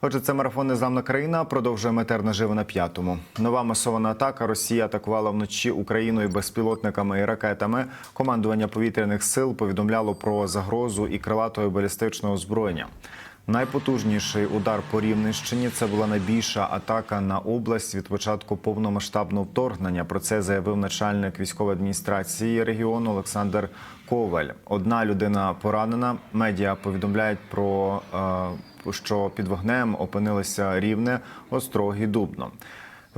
Отже, це марафон Незламна країна. Продовжує метер наживо на п'ятому. Нова масована атака. Росія атакувала вночі Україною безпілотниками і ракетами. Командування повітряних сил повідомляло про загрозу і крилатого балістичного озброєння. Найпотужніший удар по Рівненщині це була найбільша атака на область від початку повномасштабного вторгнення. Про це заявив начальник військової адміністрації регіону Олександр Коваль. Одна людина поранена. Медіа повідомляють про е, що під вогнем опинилися рівне, Острог і Дубно.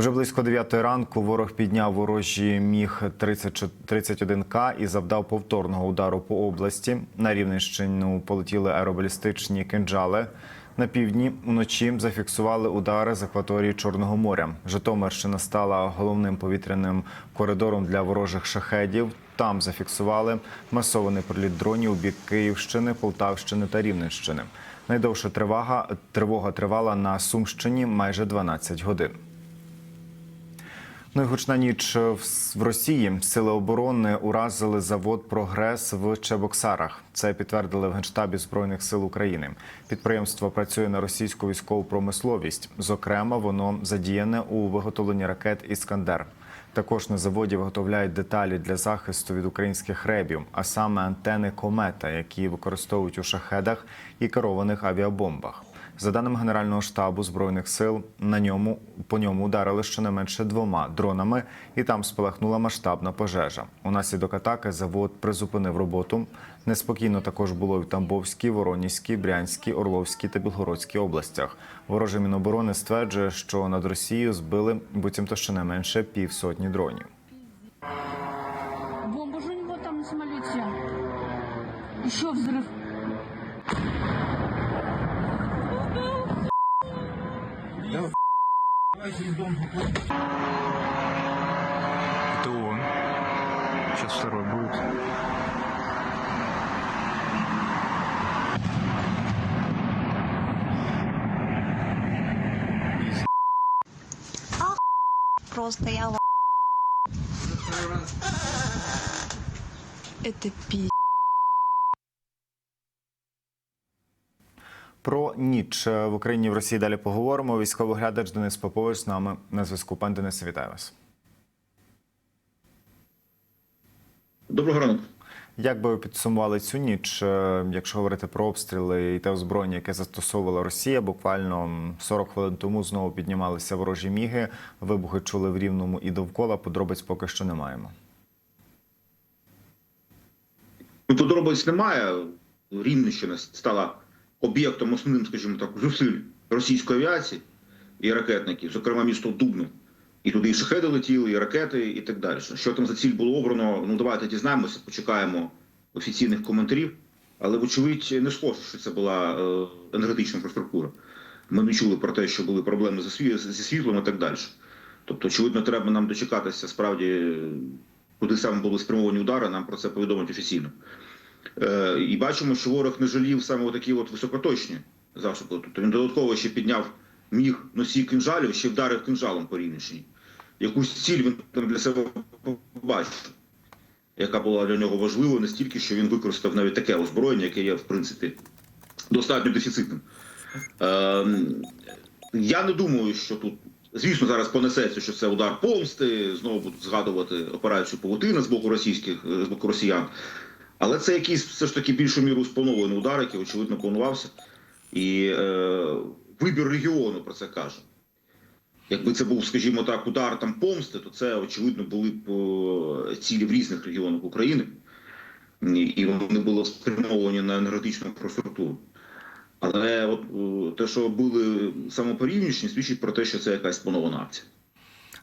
Вже близько 9 ранку ворог підняв ворожі міг 31К і завдав повторного удару по області. На Рівненщину полетіли аеробалістичні кинджали. На півдні вночі зафіксували удари з акваторії Чорного моря. Житомирщина стала головним повітряним коридором для ворожих шахедів. Там зафіксували масований приліт дронів у бік Київщини, Полтавщини та Рівненщини. Найдовша тривога тривога тривала на Сумщині майже 12 годин. Ну і гучна ніч в- Росії. Сили оборони уразили завод Прогрес в Чебоксарах. Це підтвердили в генштабі збройних сил України. Підприємство працює на російську військову промисловість. Зокрема, воно задіяне у виготовленні ракет Іскандер. Також на заводі виготовляють деталі для захисту від українських ребів, а саме антени комета, які використовують у шахедах і керованих авіабомбах. За даними Генерального штабу збройних сил, на ньому по ньому ударили щонайменше двома дронами, і там спалахнула масштабна пожежа. Унаслідок атаки завод призупинив роботу. Неспокійно також було в Тамбовській, Воронізькій, Брянській, Орловській та Білгородській областях. Вороже міноборони стверджує, що над Росією збили буцімто щонайменше півсотні дронів. Бомба же у него там на самолете. Еще Это он. Сейчас второй будет. Просто я Это пи***. Про ніч в Україні і в Росії далі поговоримо. Військовий глядач Денис Попович з нами на зв'язку. Пан Денис, вітаю вас. Доброго ранку. Як би ви підсумували цю ніч, е, якщо говорити про обстріли і те озброєння, яке застосовувала Росія, буквально м, 40 хвилин тому знову піднімалися ворожі міги. Вибухи чули в рівному і довкола. Подробиць поки що не маємо. Подробиць немає. Рівненщина стала об'єктом основним, скажімо так, зусиль російської авіації і ракетників, зокрема місто Дубно. І туди і шахеди летіли, і ракети, і так далі. Що там за ціль було обрано? Ну давайте дізнаємося, почекаємо офіційних коментарів. Але, вочевидь, не схоже, що це була е, енергетична інфраструктура. Ми не чули про те, що були проблеми зі світлом і так далі. Тобто, очевидно, треба нам дочекатися справді, куди саме були спрямовані удари, нам про це повідомить офіційно. Е, і бачимо, що ворог не жалів саме такі от високоточні засоби. Тобто він додатково ще підняв міг носій кинжалів, ще вдарив кинжалом по Рівненщині. Якусь ціль він там для себе побачив, яка була для нього важливою настільки, що він використав навіть таке озброєння, яке є, в принципі, достатньо дефіцитним. Е, я не думаю, що тут, звісно, зараз понесеться, що це удар помсти, знову будуть згадувати операцію Павутина з боку російських з боку росіян. Але це якийсь все ж таки більшу міру спланований удар, який очевидно планувався. І е, вибір регіону про це каже. Якби це був, скажімо так, удар там помсти, то це очевидно були б е, цілі в різних регіонах України, і вони були спрямовані на енергетичну інфраструктуру. Але от е, те, що були саме по Рівненщині, свідчить про те, що це якась планована акція.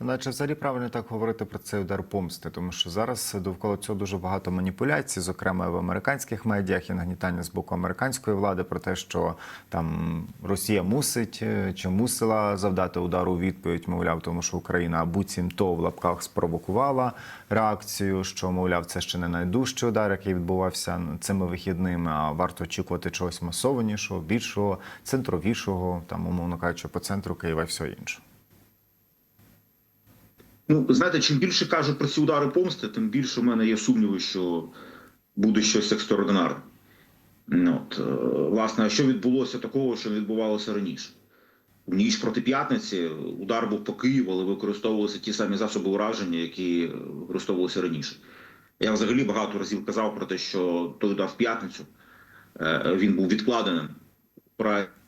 Наче взагалі правильно так говорити про цей удар помсти, тому що зараз довкола цього дуже багато маніпуляцій, зокрема в американських медіях і нагнітання з боку американської влади про те, що там Росія мусить е, чи мусила завдати удару у відповідь, мовляв, тому що Україна буцімто в лапках спровокувала реакцію, що мовляв, це ще не найдужчий удар, який відбувався цими вихідними. А варто очікувати чогось масованішого, більшого, центровішого, там умовно кажучи, по центру Києва і все інше. Ну, знаєте, чим більше кажуть про ці удари помсти, тим більше в мене є сумніви, що буде щось екстраординарне. Ну, От, е, власне, що відбулося такого, що не відбувалося раніше? У ніч проти п'ятниці удар був по Києву, але використовувалися ті самі засоби ураження, які використовувалися раніше. Я взагалі багато разів казав про те, що той удар в п'ятницю е, він був відкладеним.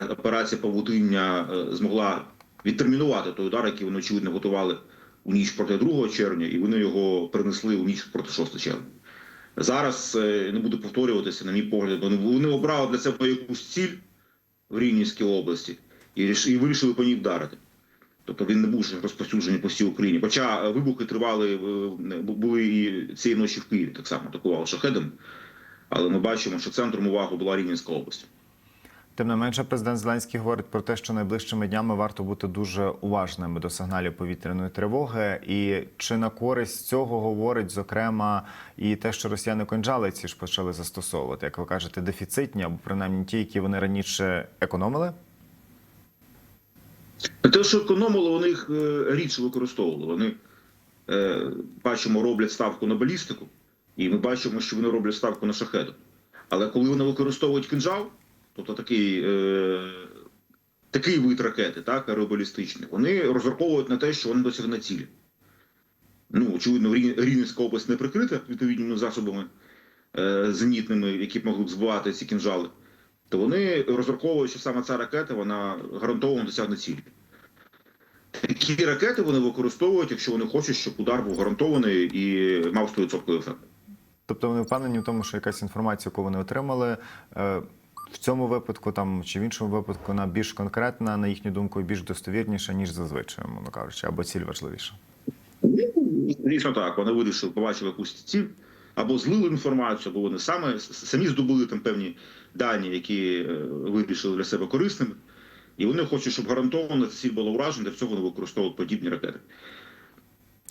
Операція Павутиння е, змогла відтермінувати той удар, який вони очевидно готували у ніч проти 2 червня, і вони його перенесли у ніч проти 6 червня. Зараз е, не буду повторюватися, на мій погляд, вони, обрали для себе якусь ціль в Рівненській області і, вирішили по ній вдарити. Тобто він не був розповсюджений по всій Україні. Хоча е, вибухи тривали, е, були і цієї ночі в Києві, так само атакували шахедом. Але ми бачимо, що центром уваги була Рівненська область. Тим не менше, президент Зеленський говорить про те, що найближчими днями варто бути дуже уважними до сигналів повітряної тривоги. І чи на користь цього говорить зокрема і те, що росіяни конджали ці ж почали застосовувати, як ви кажете, дефіцитні або принаймні ті, які вони раніше економили? Те, що економили, вони їх е, рідше використовували. Вони е, бачимо, роблять ставку на балістику, і ми бачимо, що вони роблять ставку на шахеду. Але коли вони використовують кинжал, тобто такий, е, такий вид ракети, так, аеробалістичний, вони розраховують на те, що вони досягне цілі. Ну, очевидно, Рівненська область не прикрита відповідними засобами е, зенітними, які б могли б збивати ці кінжали. То вони розраховують, що саме ця ракета вона гарантовано досягне цілі. Такі ракети вони використовують, якщо вони хочуть, щоб удар був гарантований і мав 100% ефект. Тобто вони впевнені в тому, що якась інформація, яку вони отримали, е, в цьому випадку там чи в іншому випадку вона більш конкретна, на їхню думку, більш достовірніша, ніж зазвичай, мовно кажучи, або ціль важливіша. Дійсно так, вони вирішили, побачили якусь ціль, або злили інформацію, або вони саме, самі здобули там певні дані, які е, вирішили для себе корисними. І вони хочуть, щоб гарантовано ціль була уражена, для цього вони використовують подібні ракети.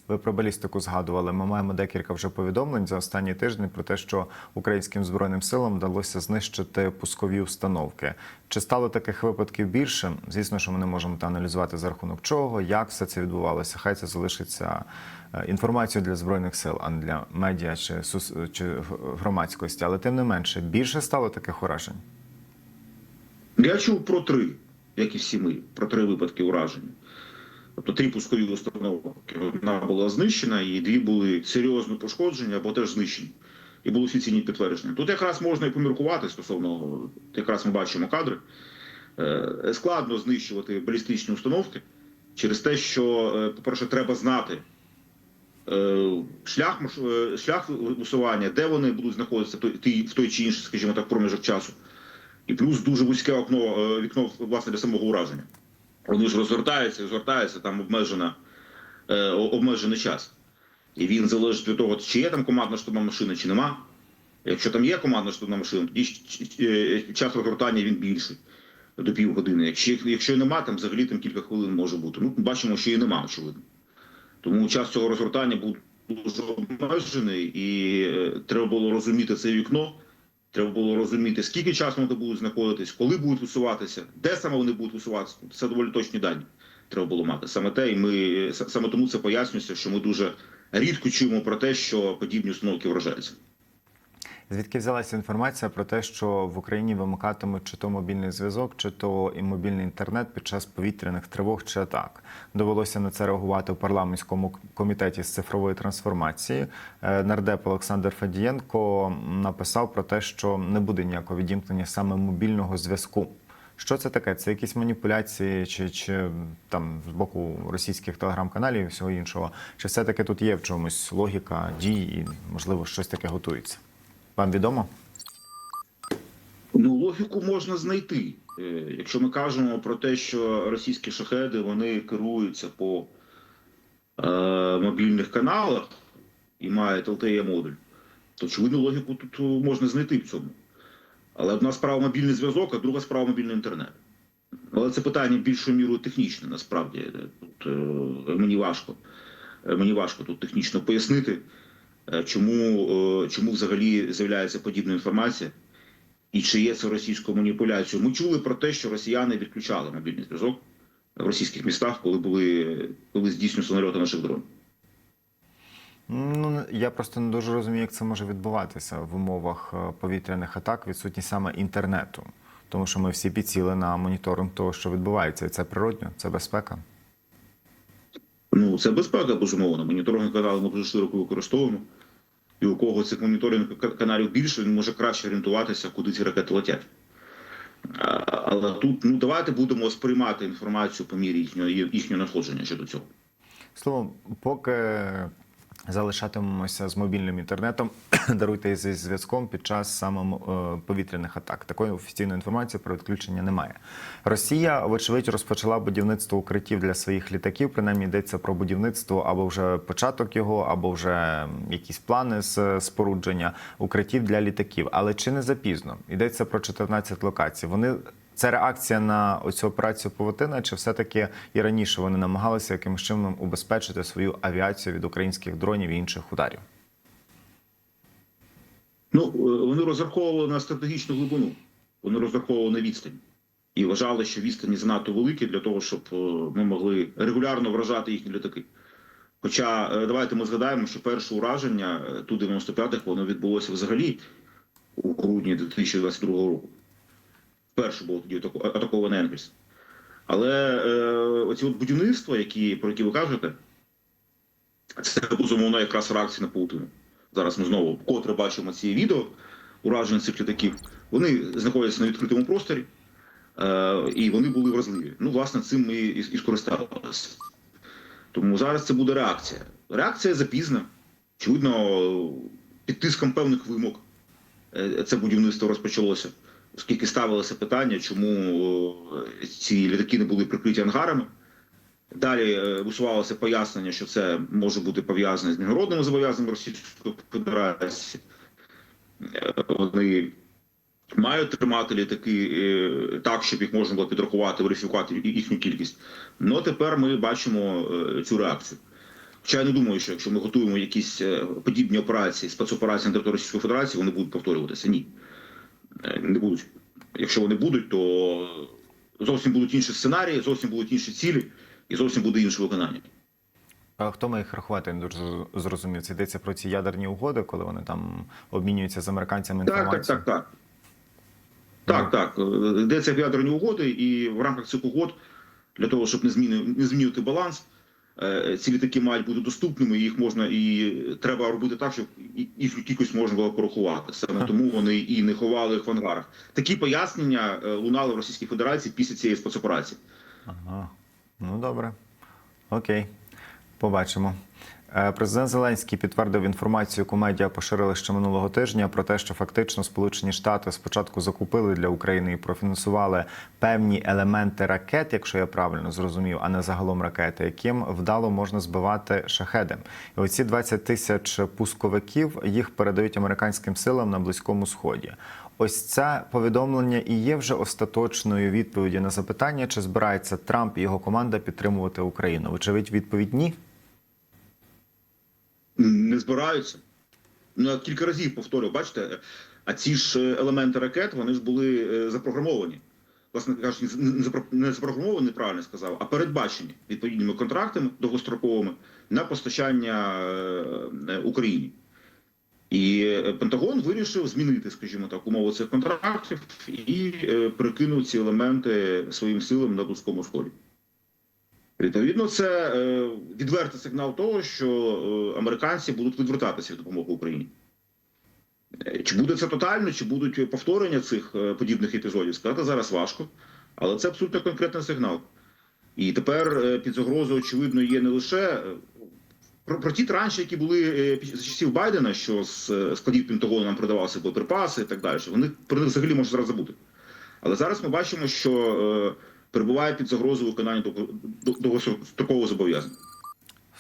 Ви про балістику згадували. Ми маємо декілька вже повідомлень за останні тижні про те, що українським збройним силам вдалося знищити пускові установки. Чи стало таких випадків більше? Звісно, що ми не можемо та аналізувати за рахунок чого, як все це відбувалося. Хай це залишиться е, інформацією для збройних сил, а не для медіа чи сус- чи громадськості. Але тим не менше, більше стало таких уражень. Я чув про три, як і всі ми, про три випадки ураження. Тобто три пускові установки. Одна була знищена, і дві були серйозно пошкоджені або теж знищені. І були офіційні підтвердження. Тут якраз можна і поміркувати стосовно, якраз ми бачимо кадри. Е, Складно знищувати балістичні установки через те, що, е, по-перше, треба знати е, шлях, шлях висування, де вони будуть знаходитися в той- чи інший, скажімо так, проміжок часу. І плюс дуже вузьке окно, вікно власне для самого ураження. Вони ж розвертаються, розвертаються, там обмежена, е, обмежений час. І він залежить від того, чи є там командна штурмова машина, чи нема. Якщо там є командна штурмова машина, тоді е, час розгортання він більший до півгодини. Якщо, якщо нема, там взагалі там кілька хвилин може бути. Ну, бачимо, що і нема, очевидно. Тому час цього розгортання був дуже обмежений, і е, треба було розуміти це вікно. Треба було розуміти, скільки часу вони будуть знаходитись, коли будуть висуватися, де саме вони будуть висуватися. Це доволі точні дані. Треба було мати саме те, і ми саме тому це пояснюється, що ми дуже рідко чуємо про те, що подібні установки вражаються. Звідки взялася інформація про те, що в Україні вимикатимуть чи то мобільний зв'язок, чи то і мобільний інтернет під час повітряних тривог чи атак? Довелося на це реагувати у парламентському комітеті з цифрової трансформації. Е, Нардеп Олександр Федієнко написав про те, що не буде ніякого відімкнення саме мобільного зв'язку. Що це таке? Це якісь маніпуляції, чи, чи там з боку російських телеграм-каналів і всього іншого? Чи все-таки тут є в чомусь логіка дій і можливо щось таке готується? Вам відомо? Ну, логіку можна знайти. Е, Якщо ми кажемо про те, що російські шахеди вони керуються по е, мобільних каналах і мають LTE модуль, то очевидно логіку тут можна знайти в цьому. Але одна справа мобільний зв'язок, а друга справа мобільний інтернет. Але це питання більшою мірою технічне, насправді. Тут е, мені важко. е, Мені важко тут технічно пояснити, е, чому, е, чому взагалі з'являється подібна інформація. І чи є це російською маніпуляцією? Ми чули про те, що росіяни відключали мобільний зв'язок в російських містах, коли були коли здійснювалися нальоти наших дронів. Ну я просто не дуже розумію, як це може відбуватися в умовах е, повітряних атак, відсутність саме інтернету. Тому що ми всі підсіли на моніторинг того, що відбувається, і це природньо, це безпека. Ну, це безпека, безумовно. Моніторинг канали ми дуже широко використовуємо. І у кого цих моніторинг каналів більше, він може краще орієнтуватися, куди ці ракети летять. Але тут ну давайте будемо сприймати інформацію по мірі їхнього їхнього надходження щодо цього. Словом, поки залишатимемося з мобільним інтернетом, даруйте зі зв'язком під час саме е, повітряних атак. Такої офіційної інформації про відключення немає. Росія, вочевидь, розпочала будівництво укриттів для своїх літаків. Принаймні йдеться про будівництво або вже початок його, або вже якісь плани з спорудження укриттів для літаків. Але чи не запізно? Йдеться про 14 локацій. Вони це реакція на оцю операцію Павутина, чи все-таки і раніше вони намагалися якимось чином убезпечити свою авіацію від українських дронів і інших ударів? Ну, е, вони розраховували на стратегічну глибину, вони розраховували на відстань. І вважали, що відстані занадто великі для того, щоб е, ми могли регулярно вражати їхні літаки. Хоча е, давайте ми згадаємо, що перше ураження е, Ту-95 воно відбулося взагалі у грудні 2022 року. Вперше було тоді атакований Енгельс. Але е, оці от будівництва, які, про які ви кажете, це безумовно якраз реакція на паутину. Зараз ми знову вкотре бачимо ці відео уражень цих літаків. Вони знаходяться на відкритому просторі, е, і вони були вразливі. Ну, власне, цим ми і, і скористалися. Тому зараз це буде реакція. Реакція запізна. Очевидно, під тиском певних вимог е, це будівництво розпочалося, оскільки ставилося питання, чому е, ці літаки не були прикриті ангарами. Далі е, висувалося пояснення, що це може бути пов'язане з міжнародними зобов'язаннями Російської Федерації. Е, Вони мають тримати літаки так, щоб їх можна було підрахувати, верифікувати їхню кількість. Ну тепер ми бачимо цю реакцію. Хоча я не думаю, що якщо ми готуємо якісь подібні операції, спецоперації на території Російської Федерації, вони будуть повторюватися. Ні. Е, Не будуть. Якщо вони будуть, то зовсім будуть інші сценарії, зовсім будуть інші цілі і зовсім буде інше виконання. А хто має їх рахувати? Я не дуже зрозумів. Це йдеться про ці ядерні угоди, коли вони там обмінюються з американцями Так, так, інформацією. так, так. Так, так. Е, Йдеться в ядерні угоди, і в рамках цих угод, для того, щоб не змінювати баланс, ці літаки мають бути доступними, їх можна і треба робити так, щоб їхню кількість можна було порахувати. Саме тому вони і не ховали їх в ангарах. Такі пояснення е, лунали в Російській Федерації після цієї спецоперації. Ага. Ну добре. Окей. Побачимо. Е, Президент Зеленський підтвердив інформацію, яку медіа поширили ще минулого тижня про те, що фактично Сполучені Штати спочатку закупили для України і профінансували певні елементи ракет, якщо я правильно зрозумів, а не загалом ракети, яким вдало можна збивати шахеди. І оці 20 тисяч пусковиків їх передають американським силам на близькому сході. Ось це повідомлення і є вже остаточною відповіді на запитання, чи збирається Трамп і його команда підтримувати Україну. Вочевидь, відповідь ні. Не збираються. Ну, я кілька разів повторюю, бачите, а ці ж е, елементи ракет вони ж були е, запрограмовані. Власне кажучи, не запро- запрограмовані, неправильно сказав, а передбачені відповідними контрактами довгостроковими на постачання е, Україні. І Пентагон вирішив змінити, скажімо так, умови цих контрактів і прикинув ці елементи своїм силам на близькому сході. Відповідно, це е, відвертий сигнал того, що е, американці будуть відвертатися від допомоги Україні. Е, Чи буде це тотально, чи будуть повторення цих подібних епізодів, сказати зараз важко, але це абсолютно конкретний сигнал. І тепер під загрозою, очевидно, є не лише про, про ті транші, які були за часів Байдена, що з складів Пентагону нам продавалися боєприпаси і так далі. Вони про них взагалі можна зараз забути. Але зараз ми бачимо, що перебуває під загрозою виконання довгострокового зобов'язання.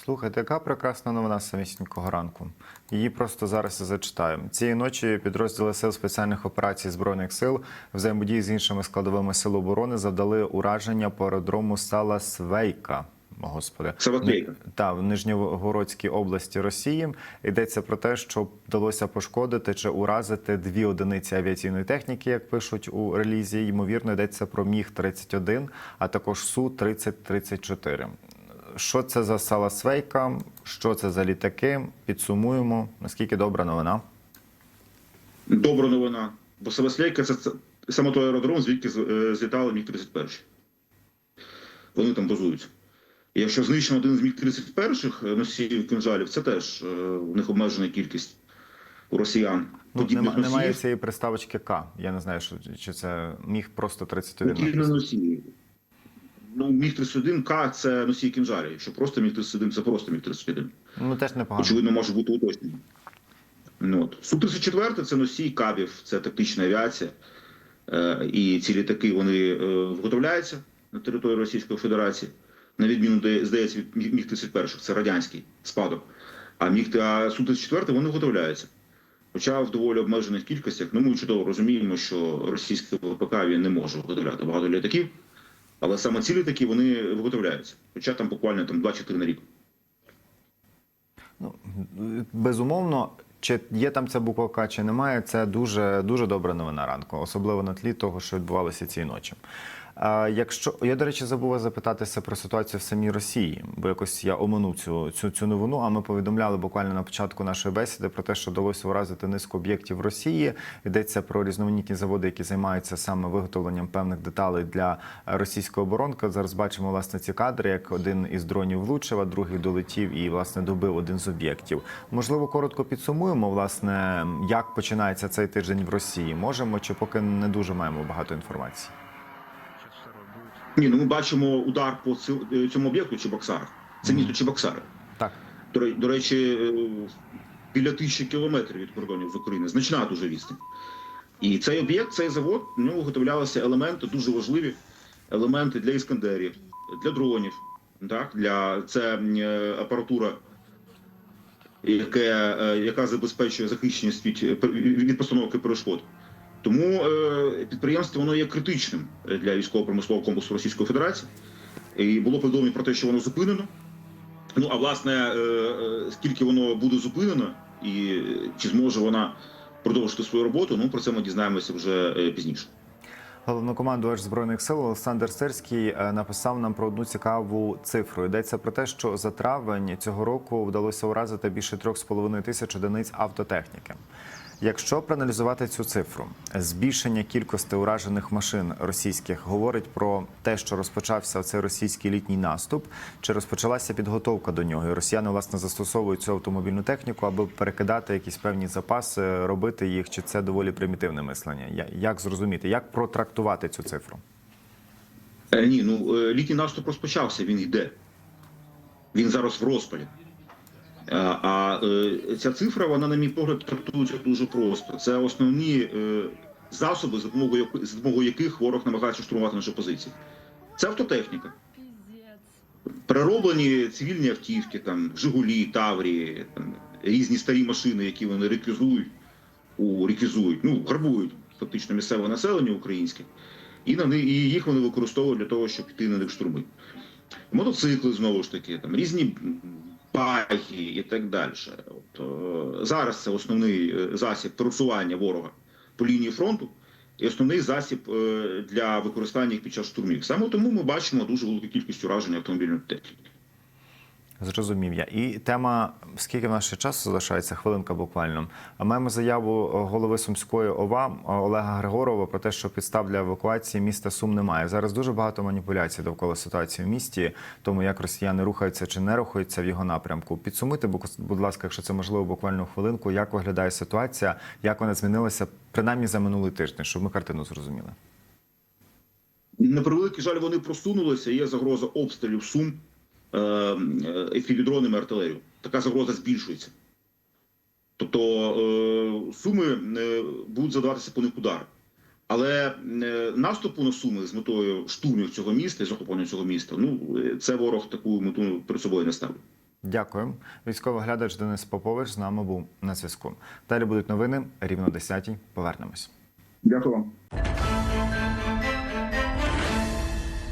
Слухайте, яка прекрасна новина самісінького ранку. Її просто зараз зачитаю. Цієї ночі підрозділи сил спеціальних операцій збройних сил взаємодії з іншими складовими сил оборони завдали ураження по аеродрому Сала Свейка. Господи, Саваклейка. та в Нижньогородській області Росії йдеться про те, що вдалося пошкодити чи уразити дві одиниці авіаційної техніки, як пишуть у релізі. Ймовірно, йдеться про міг 31 а також су 3034 Що це за сала Свейка? Що це за літаки? Підсумуємо. Наскільки добра новина? Добра новина. Бо Саваслейка це, це саме той аеродром, звідки е, злітали Міг-31. Вони там базуються. Якщо знищено один з Міг-31 носіїв кинжалів, це теж е, у них обмежена кількість у росіян. Ну, нема, немає цієї приставочки К. Я не знаю, що, чи це міг просто 31 Які носії. Ну, Міг-31К це носій кинжалів. Якщо просто Міг-31, це просто Міг-31. Ну теж непогано. Очевидно, може бути уточнення. Ну, от. Су-34 це носій кабів, це тактична авіація. Е, і ці літаки вони е, виготовляються на території Російської Федерації, на відміну, здається, від Міг- Міг-31, це радянський спадок. А Міг а Су-34 вони виготовляються. Хоча в доволі обмежених кількостях, ну ми чудово розуміємо, що російське ВПК він не може виготовляти багато літаків, але саме ці літаки вони виготовляються. Хоча там буквально там 2-4 на рік. Ну, безумовно, чи є там ця буква К, чи немає, це дуже дуже добра новина ранку, особливо на тлі того, що відбувалося цієї ночі. Якщо я, до речі, забув вас запитатися про ситуацію в самій Росії, бо якось я оминув цю, цю, цю новину. А ми повідомляли буквально на початку нашої бесіди про те, що вдалося уразити низку об'єктів Росії. Йдеться про різноманітні заводи, які займаються саме виготовленням певних деталей для російської оборонки. Зараз бачимо власне ці кадри, як один із дронів влучив, а другий долетів і власне добив один з об'єктів. Можливо, коротко підсумуємо, власне, як починається цей тиждень в Росії. Можемо чи поки не дуже маємо багато інформації. Ні, ну ми бачимо удар по е, цьому об'єкту Чебоксарах. Це місто Чебоксари. Так. До, речі, е, біля тисячі кілометрів від кордонів з України. Значна дуже відстань. І цей об'єкт, цей завод, в ньому виготовлялися елементи, дуже важливі елементи для іскандерів, для дронів. Так? Для, це е, апаратура, яке, е, яка забезпечує захищеність від, від постановки перешкод. Тому е, підприємство воно є критичним для військово-промислового комплексу Російської Федерації. І було повідомлено про те, що воно зупинено. Ну а власне, е, е, скільки воно буде зупинено, і е, чи зможе вона продовжити свою роботу, ну про це ми дізнаємося вже е, пізніше. Головнокомандувач збройних сил Олександр Сирський е, написав нам про одну цікаву цифру. Йдеться про те, що за травень цього року вдалося уразити більше 3,5 тисяч одиниць автотехніки. Якщо проаналізувати цю цифру, збільшення кількості уражених машин російських говорить про те, що розпочався цей російський літній наступ, чи розпочалася підготовка до нього. І росіяни власне застосовують цю автомобільну техніку, аби перекидати якісь певні запаси, робити їх, чи це доволі примітивне мислення? Як зрозуміти, як протрактувати цю цифру? Е, ні, ну е, літній наступ розпочався, він йде. Він зараз в розпалі. Е, А е, ця цифра, вона, на мій погляд, трактується дуже просто. Це основні е, засоби, за допомогою, яких ворог намагається штурмувати наші позиції. Це автотехніка. Перероблені цивільні автівки, там Жигулі, Таврії, там різні старі машини, які вони реквізують, у реквізують, ну грабують фактично місцеве населення українське, і на і їх вони використовують для того, щоб піти на них штурми. Мотоцикли знову ж таки, там різні баги і так далі. От, е, зараз це основний е, засіб просування ворога по лінії фронту. І основний засіб е, для використання їх під час штурмів. Саме тому ми бачимо дуже велику кількість уражень автомобільної техніки. Зрозумів я. І тема, скільки в нас ще часу залишається, хвилинка буквально. Маємо заяву голови Сумської ОВА Олега Григорова про те, що підстав для евакуації міста Сум немає. Зараз дуже багато маніпуляцій довкола ситуації в місті, тому як росіяни рухаються чи не рухаються в його напрямку. Підсумуйте, бу- будь ласка, якщо це можливо, буквально хвилинку, як виглядає ситуація, як вона змінилася принаймні за минулий тиждень, щоб ми картину зрозуміли. На превеликий жаль, вони просунулися. Є загроза обстрілів сум е, е, артилерію. Така загроза збільшується. Тобто е, суми е, будуть задаватися по них удари. Але наступу на суми з метою штурмів цього міста і захоплення цього міста, ну це ворог таку мету перед собою не ставить. Дякую. Військовий глядач Денис Попович з нами був на зв'язку. Далі будуть новини рівно о 10 Повернемось. Дякую вам.